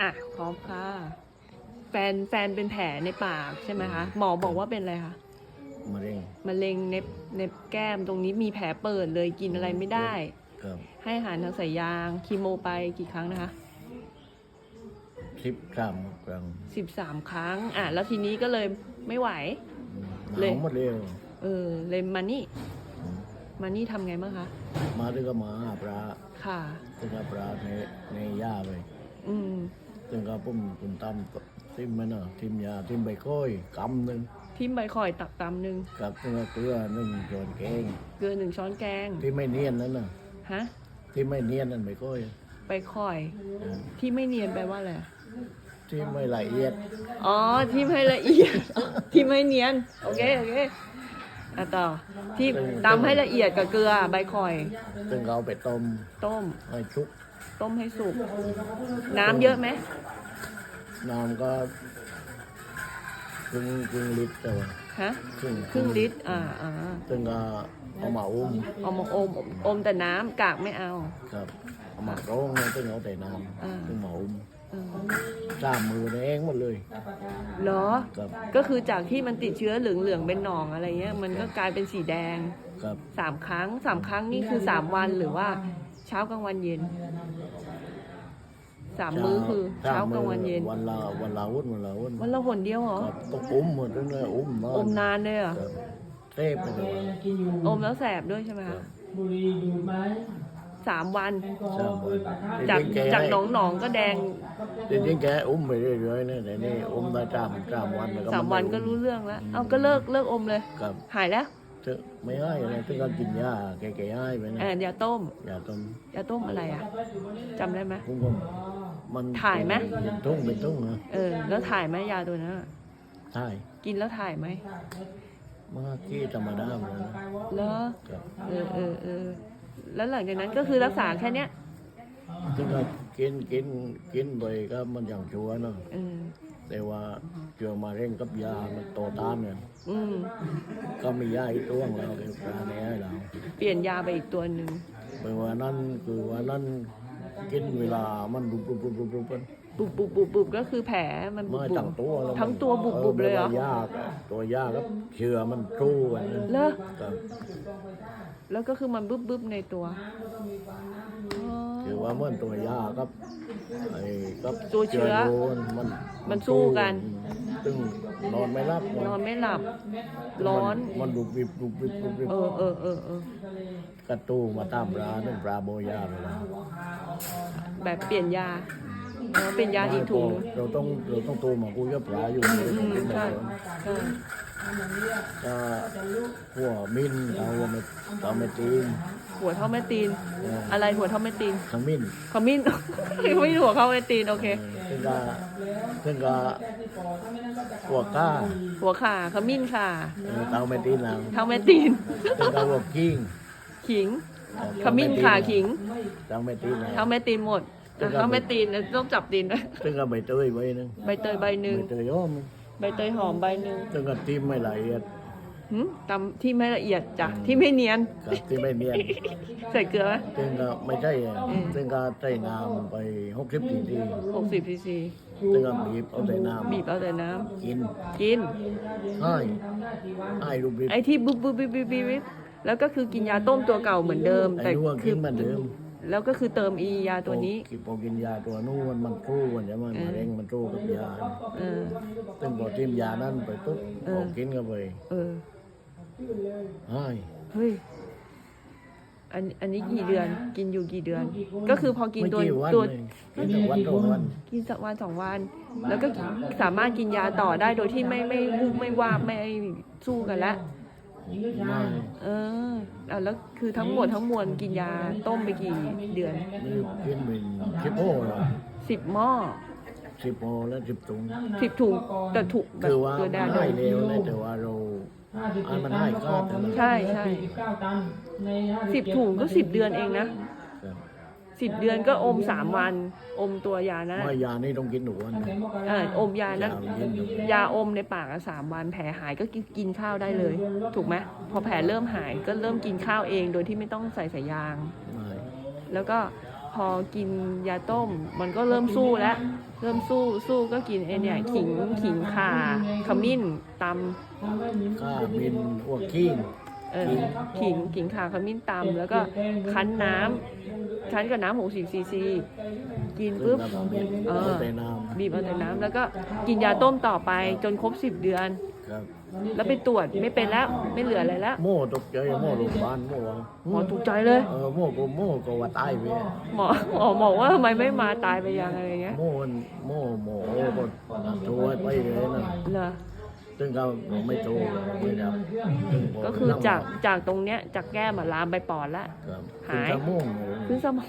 อะพร้อมค่ะ แฟนแฟนเป็นแผลในปากใช่ไหมคะหมอบอกว่าเป็นอะไรคะมะเร็งมะเร็งในในแก้มตรงนี้มีแผลเปิดเลยกินอะไรไม่ได้ ครับให้อาหารทางสายยางคีโมไปกี่ครั้งนะคะสิบสามครั้งสิบสามครั้ง อะ แล้วทีนี้ก็เลยไม่ไหว หเลยนาวหมดเลยเออเลยมานี่มานี่ทำไงบ้างคะมาถึงก็มาหาปลาค่ะ ถึงก็ปลาในในหญ้าเลยอืม ถึงก็ปุ่มปุ่มตำทิมมันน่ะทิมยาทิมใบก้อยกำหนึ่งทิมใบข่อยตักตำหนึ่งกับถึงก็เกลือหนึ่งส่วนแกงเกลือหนึ่งช้อนแกงที่ไม่เนียนนั่นน่ะฮะที่ไม่เนียนนั่นใบก้อยใบข่อยอ่าที่ไม่เนียนแปลว่าอะไรที่ไม่ละเอียดอ๋อที่ไม่ละเอียดที่ไม่เนียนโอเคโอเคอะต่อที่ตำให้ละเอียดกับเกลือใบข่อยถึงก็เอาไปต้มต้มให้ชุก ต้มให้สุก น้ำเยอะไหม น้ำก็ครึ่งครึ่งลิตรแต่ว่าฮะ ครึ่งครึ่งลิตร อ่าอ่าถึงก็เอามาอุ้มเอามาอมอมแต่น้ำกากไม่เอา ครับเอามาร้องเนี่ยถึงเอาแต่น้อ่าำถึงมาอุ้มเออสามมือเองหมดเลยเหรอครับก็คือจากที่มันติดเชื้อเหลืองๆเป็นหนองอะไรเงี้ย มันก็กลายเป็นสีแดงครับสามครั้งสามครั้งนี่คือสามวันหรือว่า เช้ากลางวันเย็นสามมื้อคือ เช้ากลางวันเย็น วันละวันละวุ่นวันละวุ่นวันละหนเดียวเหรอครับต้องอุ้มหมดเลยอุ้มนออนมนานเลยเหรอครับเทพไปเลยอมแล้วแสบด้วยใช่ไหมครัคะบบุหรีดูดไหมสามวันสามวันจากจริงๆแจากหนองหนองๆก็แดงจริงๆแกอุ้มไปเรื่อยๆเนี่ยแต่นี่อุ้มได้สามสามวันแล้วก็สามวันก็รู้เรื่องแล้ว เอาก็เลิกเลิกอมเลยครับหายแล้ว ถึงไม่ให้อะไรถึงก็กินยาแก่ๆให้ไปนะเออยาต้มยาต้มยาต้มอะไรอะจำได้ไหมพุ่งก็มันถ่ายไหม เป็นทุ่งเป็นทุ่งนะเออ แล้วถ่ายไหมยาตัวนั้นอะถ่ายกินแล้วถ่ายไหมมาที่ธรรมดาเหมือนกันนะแล้วครับเออเออเออแล้วหลังจากนั้นก็คือรักษาแค่เนี้ยถึงก็กินกินกินไปก็มันอย่างชัวร์เนาะเออ แต่ว่าเจอมาเร่งกับยามันโตต้านเนี่ยอืม ก็มียาอีกตัวของเราเป็นปลาแหน่ให้เราเปลี่ยนยาไปอีกตัวหนึ่งเมื่อวันนั้นคือวันนั้นกินเวลามันบุบบุบบุบบุบบุบบุบบุบบุบบุบบุบก็คือแผลมันบุบไม่บุทั้บ งตัวแล้วมันทั้งตัวบุบบุบเลยเหรอยากตัวยากครับเชื้อมันสู้กันนะแล้วครับแล้วก็คือมันบึบบึบในตัวอ๋อคือ ว่าเหมื่อนตัวยากครับไอ้ครับตัวเชื้อโดนมันมันสู้กัน ซึ่งนอนไม่รับนอนไม่หลับ ร้อน มันมันดุบบิบดุบบิบดุบบิบเออเออเออเออ กระตู้มาตามปลานึ่งปลาโบยาเลยนะแบบเปลี่ยนยาอ๋อ เปลี่ยนยาอีกถุงเราต้องเราต้องตัวมาคุยกับปลาอยู่อืมเราอืต้องมกินไปใช่ก่อนใช่ก็หัวมิ้นเอาไม่เอาไม่ตีนหัวเท่าแม่ตีนเอออะไรหัวเท่าแม่ตีนขมิ้นขมิ้นขมิ้นหัวเข้าแม่ตีนโอเคซึ่งก็ซึ่งก็หัวก้าหัวข่าขมิ้นค่ะเออเอาไม่ตีนแล้วเท่าแม่ตีนซึ่งก็หัวกิ้งขิงขมิ้นข่าขิงเอาไม่ตีนแล้วเท่าแม่ตีนหมด แต่เท่าแม่ตีนเนี่ยต้องจับตีนด้วยซึ่งก็ใบเตยไว้นึงใบเตยใบหนึ่งใบเตยย้อมใบเตยหอมใบหนึ่งซึ่งก็ทิมไม่ละเอียดหืมตำที่ไม่ละเอียดจ้ะที่ไม่เนียน กับที่ไม่เนียนใส่เกลือไหมซึ่งก็ไม่ใช่อะอืมซึ่งก็ใส่น้ำไปหกสิบนาทีหกสิบซีซีซึ่งก็บีบเอาใส่น้ำบีบเอาแต่น้ำกินกิน ให้ให้รูปบีบไอ้ที่บุ๊บบุ๊บบิ๊บบิ๊บบิ๊บบิ๊บแล้วก็คือกินยาต้มตัวเก่าเหมือนเดิม ไอ้แต่นู่นคืกินเหมือนเดิม แล้วก็คือเติมอียาตัวนี้พอพอกินยาตัวนู้นมันสู้กันใช่ไหมเออมะเร็งมันสู้กับยาเออ ซึ่งพอทิมยานั้นไปปุ๊บเออพอกินเข้าไปเออให้เฮ้ย อันอันนี้กี่เดือน กินอยู่กี่เดือน ก็คือพอกินไม่ตัวกี่วันตัวเลยกินแต่วันต่อวันกินสักวันสองวัน แล้วก็สามารถกินยาต่อได้โดยที่ไม่ไม่วูบไม่วาบไม่สู้กันแล้ว ไม่เอออะแล้วคือทั้งหมดทั้งมวลกินยาต้มไปกี่เดือนนี่กินเป็นสิบโมเหรอสิบหม้อสิบโมแล้วสิบถุงสิบถุงแต่ถุงแบบคือว่าตัวมัดานให้เร็วเลยแต่ว่าเราอันมันให้ก็แต่มันใช่ใช่49ตันใน57สิบถุงก็สิบเดือนเองนะครับ สิบเดือนก็อมสามวัน อมตัวยานะไม่ยานี่ต้องกินหนูวันนะเอออมยานะยาเย็นอยู่ยาอมในปากอะสามวันแผลหายก็กินกินข้าวได้เลย ถูกไหมพอแผลเริ่มหายก็เริ่มกินข้าวเองโดยที่ไม่ต้องใส่สายยางไม่แล้วก็พอกินยาต้มมันก็เริ่มสู้แล้ว เริ่มสู้สู้ก็กินไอเนี่ยขิงขิงข่าขมิ้นตำทำให้มิ้นข้ามินอ้วกขี้ เออขิงขิงข่าขมิ้นตำแล้วก็คั้นน้ำคั้นกับน้ำหกสิบซีซีกินซึ่งปุ๊บเราบีบเออเอาแต่น้บีบเอาแต่น้ำแล้วก็กินยาต้มต่อไปจนครบสิบเดือนำครับ แล้วไปตรวจไม่เป็นแล้วไม่เหลืออะไรแล้ว โม่ตกใจโม่โรงพยาบาลโม่ว่าหมอถูกใจเลย เออโม่ก็โม่ก็ว่าตายไปหมอหมอบอกว่าทำไมไม่มาตายไปยังอะไรเงี้ยโม่มันโม่หมอก็โทรไปเลยนะเหรอ ซึ่งเขาไม่โทรไม่รับซึ่งผมก็คือจากจากตรงเนี้ยจากแก้มอะลามไปปอดละ ครับหายถึงจะโม่งเลยขึ้นสมอง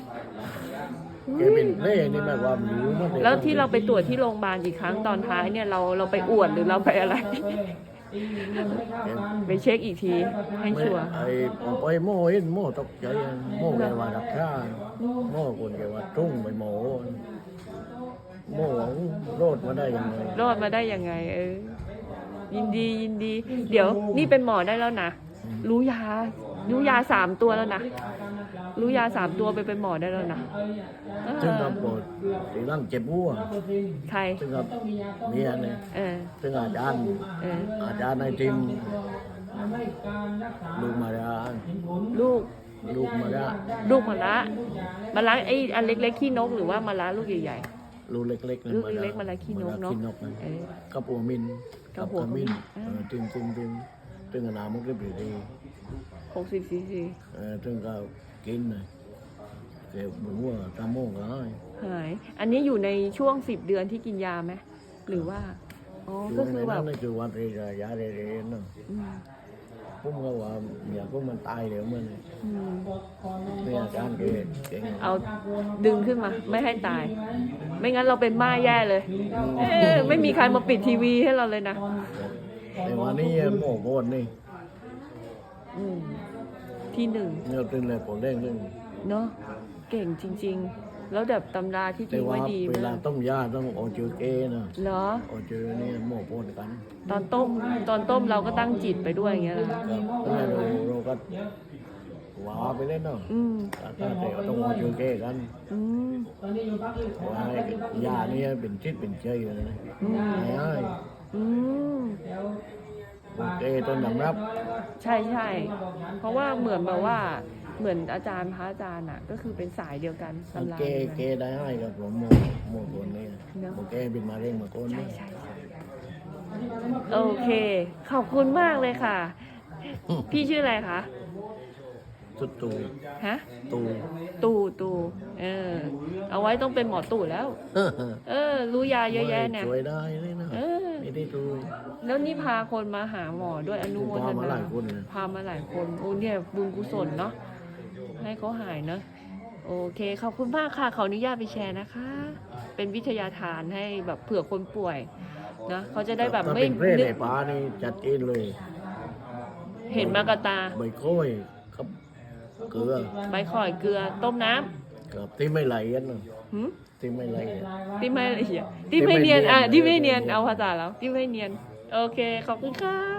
แกเป็นเล่นี่แบบว่าหนูมันแล้วที่เราไปตรวจที่โรงพยาบาลอีกครั้งตอนท้ายเนี่ยเราเราไปอวดหรือเราไปอะไรตีเงินไม่เข้ากันไปเช็คอีกทีให้ไม่ชัวร์ ไอ้ผมไปโม่เห็นโม่ตกใจโม่แกว่าดักฆ่าโม่คนแกว่าตุ้งไปหมอโม่หวังโรดมาได้ยังไงรอดมาได้ยังไง เออ ยินดียินดี เดี๋ยวนี่เป็นหมอได้แล้วนะ รู้ยา รู้ยาสามตัวแล้วนะ รู้ยาสามตัวไปเป็นหมอได้แล้วนะเอซึ่งอกับปวดตีร่างเจ็บหัวใครซึ่งกับเมียเนี่ยเออซึ่งอาจารย์เอออาจารย์ในทีมไม่การรักษาลูกมาดาลูกลูกมาดาลูกมะละมะละไอ้อันเล็กๆขี้นกหรือว่ามะละลูกใหญ่ลูกเล็กๆลูกเล็กๆมะระขี้นกเนอะขี้นกนะๆเออกับหัวมิน กับหัวขมิ้นอ่าเออติมติมติมซึ่งก็น้ำมันก็ดีดีหกสิบซีซีเออซึ่งก็กินเลยเก็บบนหัวตามโมงก็ให้หาย อันนี้อยู่ในช่วงสิบเดือนที่กินยาไหมหรือว่า อ๋อ ก็คือแบบนั่นคือวันเรียนยาเรียนเนาะอืม ผมก็ว่าอย่าพวกมันตายเดี๋ยวมันอืมเนี่ยอาจารย์เก่งเก่งเอาดึงขึ้นมา ไม่ให้ตาย ไม่งั้นเราเป็นม่าแย่เลย เออไม่มีใครมาปิดทีวีให้เราเลยนะแต่วันนี้โม่โกนนี่อืมที่หนึ่ง เนี่ยตึงเลยผมเล่นตึงเนาะเก่งจริง ๆ แล้วแบบตำราที่แต่ทิ้งว่าไว้ดีเวลามากต้มยาต้องเอาจือเกนะเหรอเอาจือนี่โม่โกนกันตอนต้มตอนต้มเราก็ตั้งจิตไปด้วยอย่างเงี้ยเหรอครับแล้วเราเราก็ว้าไปเล่นเนาะอืมถ้าแต่เราต้องเอาจือเกกันอืมตอนนี้อยู่พักที่ขอว่ายานี่เป็นชิดเป็นเชยอยู่เลยอืมไม่ให้อืมแล้วโอเคต้นยำรับ ใช่ใช่เพราะว่าเหมือนแบบว่า เหมือนอาจารย์พระอาจารย์อะ ก็คือเป็นสายเดียวกันตำราเกเดียวเกกันได้ให้กับผมโมโมคนนี้เนอะโอเคเป็นมาเร่งมาโกนใช่นี่ใช่ใช่โอเค ขอบคุณมากเลยค่ะ พี่ชื่ออะไรคะสุดตูฮะ ตูตู่ตู่เออ เอาไว้ต้องเป็นหมอตู่แล้ว เออ รู้ยาเยอะแยะเนี่ย ช่วยได้เลยนะเออ ไม่ได้ตูแล้วนี่พาคนมาหาหมอด้วยอนุโมทพามาหนาลายคนเลยพามาหลายคนโอ้เนี่ยบุญกุศลเนาะ ให้เขาหายเนาะโอเคขอบคุณมากค่ะขออนุญาตไปแชร์นะคะ เป็นวิทยาทานให้แบบเผื่อคนป่วยนะเขาจะได้แบบถ้าไม่เป็นเร่นึในกป่านี่จัดเองเลยเห็นมากบตา ใบโค้ยกับเกลือใบข่อยเกลือต้มน้ำกับที่ไม่ไหลกันนะหืมที่ไม่ไหลอะที่ไม่ละเอียดที่ไม่เนียนอะที่ไม่เนียนเอาภาษาแล้วที่ไม่เนียน โอเคขอบคุณครับ